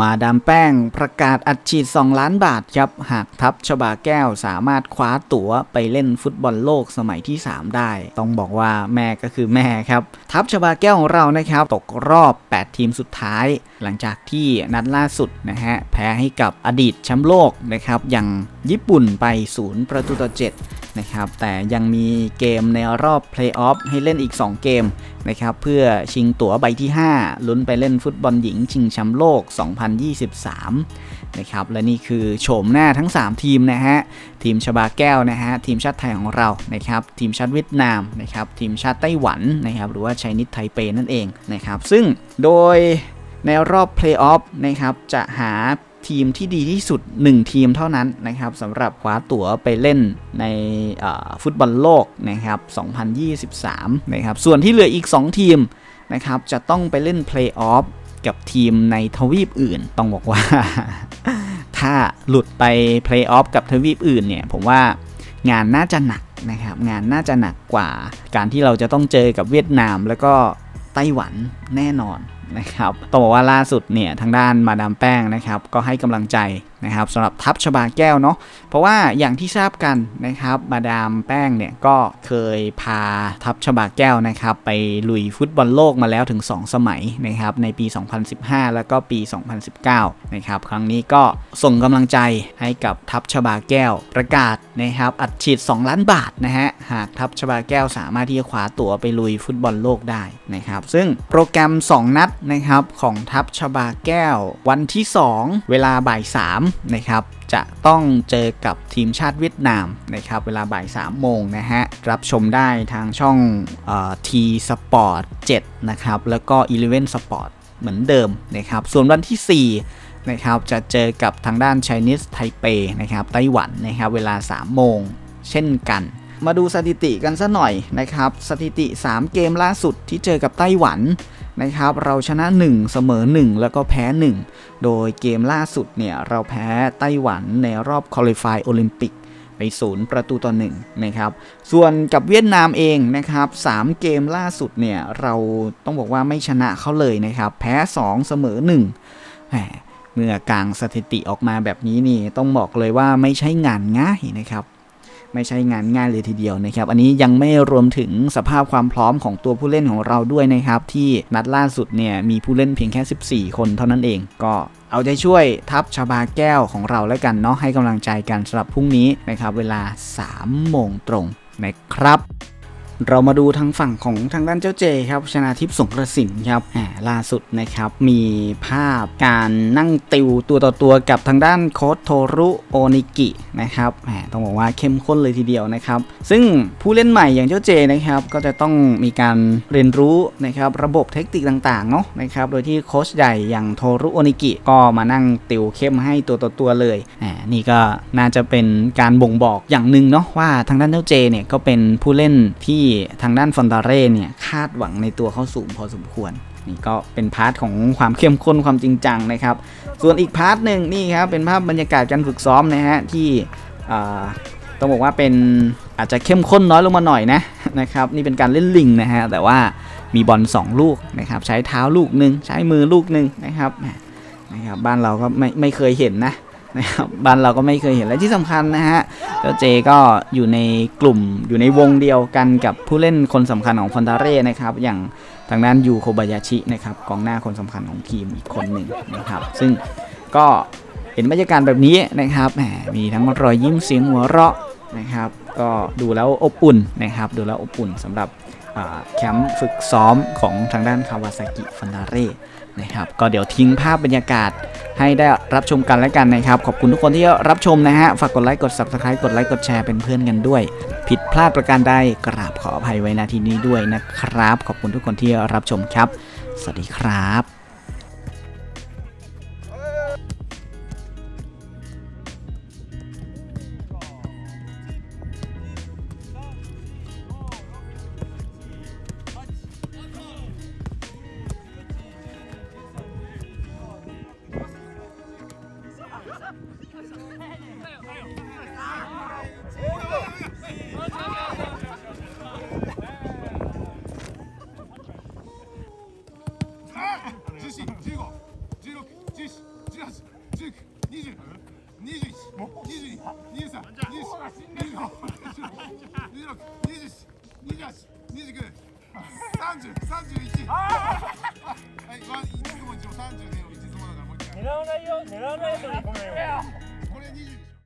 มาดามแป้งประกาศอัดฉีด 2 ล้านบาทครับ หากทัพชบาแก้วสามารถคว้าตั๋วไปเล่นฟุตบอลโลกสมัยที่ 3 ได้ ต้องบอกว่าแม่ก็คือแม่ครับ ทัพชบาแก้วของเรานะครับ ตกรอบ 8 ทีมสุดท้าย หลังจากที่นัดล่าสุดนะฮะ แพ้ให้กับอดีตแชมป์โลกนะครับอย่างญี่ปุ่นไป 0 ประตูต่อ 7 นะครับแต่ยังมีเกมในรอบเพลย์ออฟให้เล่นอีก 2 เกมนะครับเพื่อชิงตั๋วใบที่ 5 ลุ้นไปเล่นฟุตบอลหญิงชิงแชมป์โลก 2023 นะครับและนี่คือโฉมหน้าทั้ง 3 ทีมนะฮะทีมชบาแก้วนะฮะทีมชาติไทยของเรานะครับทีมชาติเวียดนามนะครับทีมชาติไต้หวันนะครับหรือว่าไชนิดไทเปนั่นเองนะครับซึ่งโดยในรอบเพลย์ออฟนะครับจะหา ทีมที่ดีที่สุด 1 ทีมเท่านั้นนะครับสำหรับคว้าตั๋วไปเล่นในฟุตบอลโลกนะครับ 2023 นะครับส่วนที่เหลืออีก 2 ทีมนะครับจะต้องไปเล่นเพลย์ออฟกับทีมในทวีปอื่น ต้องบอกว่า ถ้าหลุดไปเพลย์ออฟกับทวีปอื่นเนี่ย ผมว่างานน่าจะหนักนะครับงานน่าจะหนักกว่าการที่เราจะต้องเจอกับเวียดนามแล้วก็ไต้หวันแน่นอน นะครับต้องบอกว่าล่าสุดเนี่ยทางด้านมาดามแป้งนะครับก็ให้กำลังใจนะครับสำหรับทัพชบาแก้วเนาะเพราะว่าอย่างที่ทราบกันนะครับมาดามแป้งเนี่ยก็เคยพาทัพชบาแก้วนะครับไปลุยฟุตบอลโลกมาแล้วถึง 2 สมัยนะครับในปี 2015 แล้วก็ปี 2019นะครับครั้งนี้ก็ส่งกำลังใจให้กับทัพชบาแก้วประกาศนะครับอัดฉีด 2 ล้านบาทนะฮะหากทัพชบาแก้วสามารถที่จะคว้าตั๋วไปลุยฟุตบอลโลกได้นะครับ ซึ่งโปรแกรม 2 นัดนะครับของทัพชบาแก้ว วันที่ 2 เวลาบ่าย3นะครับจะต้องเจอกับทีมชาติเวียดนามนะครับเวลาบ่าย3โมงนะฮะ รับชมได้ทางช่องทีสปอร์ต7นะครับ แล้วก็ Eleven Sport เหมือนเดิมนะครับ ส่วนวันที่ 4 นะครับ จะเจอกับทางด้าน Chinese Taipei นะครับไต้หวันนะครับ เวลา 3 โมงเช่นกัน มาดูสถิติกันสัหน่อยนะครับ สถิติ 3 เกมล่าสุดที่เจอกับไต้หวันนะครับ เราชนะ 1 เสมอ 1 แล้วก็แพ้ 1 โดยเกมล่าสุดเนี่ย เราแพ้ไต้หวันในรอบคอลิฟายโอลิมปิกไปศูนย์ประตูต่อ1นะครับ ส่วนกับเวียดนามเองนะครับ3เกมล่าสุดเนี่ย เราต้องบอกว่าไม่ชนะเขาเลยนะครับ แพ้ 2 เสมอ 1แหมเมื่อกลางสถิติออกมาแบบนี้นี่ต้องบอกเลยว่าไม่ใช่งานง่ายนะครับ ไม่ใช่งานง่ายเลยทีเดียวนะครับอันนี้ยังไม่รวมถึงสภาพความพร้อมของตัวผู้เล่นของเราด้วยนะครับที่นัดล่าสุดเนี่ยมีผู้เล่นเพียงแค่ 14 คนเท่านั้นเอง ก็เอาใจช่วยทัพชาบาแก้วของเราแล้วกันเนาะให้กำลังใจกันสำหรับพรุ่งนี้นะครับเวลา 3 โมงตรงนะครับ เรามาดูทางฝั่งของทางด้านเจ้าเจครับชนาทิพย์สงกระสินครับล่าสุดนะครับมีภาพการนั่งติวตัวต่อตัวกับทางด้านโค้ชโทรุโอนิกินะครับต้องบอกว่าเข้มข้นเลยทีเดียวนะครับ ซึ่งผู้เล่นใหม่อย่างเจ้าเจนะครับก็จะต้องมีการเรียนรู้นะครับระบบเทคนิคต่างๆเนาะนะครับโดยที่โค้ชใหญ่อย่างโทรุโอนิกิก็มานั่งติวเข้มให้ตัวต่อตัวเลยนี่ก็น่าจะเป็นการบ่งบอกอย่างหนึ่งเนาะว่าทางด้านเจ้าเจเนี่ยก็เป็นผู้เล่นที่ทางด้านฟอนตาเร่เนี่ยคาดหวังในตัวเขาสูงพอสมควร นี่ก็เป็นพาร์ทของความเข้มข้นความจริงจังนะครับ ส่วนอีกพาร์ทหนึ่งนี่ครับเป็นภาพบรรยากาศการฝึกซ้อมนะฮะที่ต้องบอกว่าเป็นอาจจะเข้มข้นน้อยลงมาหน่อยนะนะครับนี่เป็นการเล่นลิงนะฮะแต่ว่ามีบอล2 ลูกนะครับใช้เท้าลูกหนึ่งใช้มือลูกหนึ่งนะครับนะครับบ้านเราก็ไม่ไม่เคยเห็นนะ นะครับบ้านเราก็ไม่เคยเห็นและที่สำคัญนะฮะเจ้าเจก็อยู่ในกลุ่มอยู่ในวงเดียวกันกับผู้เล่นคนสำคัญของฟอนตาเร่นะครับ อย่างทางด้านยูโคบายาชินะครับกองหน้าคนสำคัญของทีมอีกคนหนึ่งนะครับ ซึ่งก็เห็นบรรยากาศแบบนี้นะครับมมีทั้งรอยยิ้มเสียงหัวเราะนะครับ ก็ดูแล้วอบอุ่นนะครับ ดูแล้วอบอุ่นสำหรับแคมป์ฝึกซ้อมของทางด้านคาวาซากิฟอนตาเร่นะครับก็เดี๋ยวทิ้งภาพบรรยากาศให้ได้รับชมกันแล้วกันนะครับ ขอบคุณทุกคนที่รับชมนะฮะ ฝากกดไลค์กด subscribe กดไลค์กดแชร์เป็นเพื่อนกันด้วย ผิดพลาดประการใดกราบขออภัยไว้นาทีนี้ด้วยนะครับ ขอบคุณทุกคนที่รับชมครับ สวัสดีครับ 狙わないよ狙わないようにごめんよ。これ21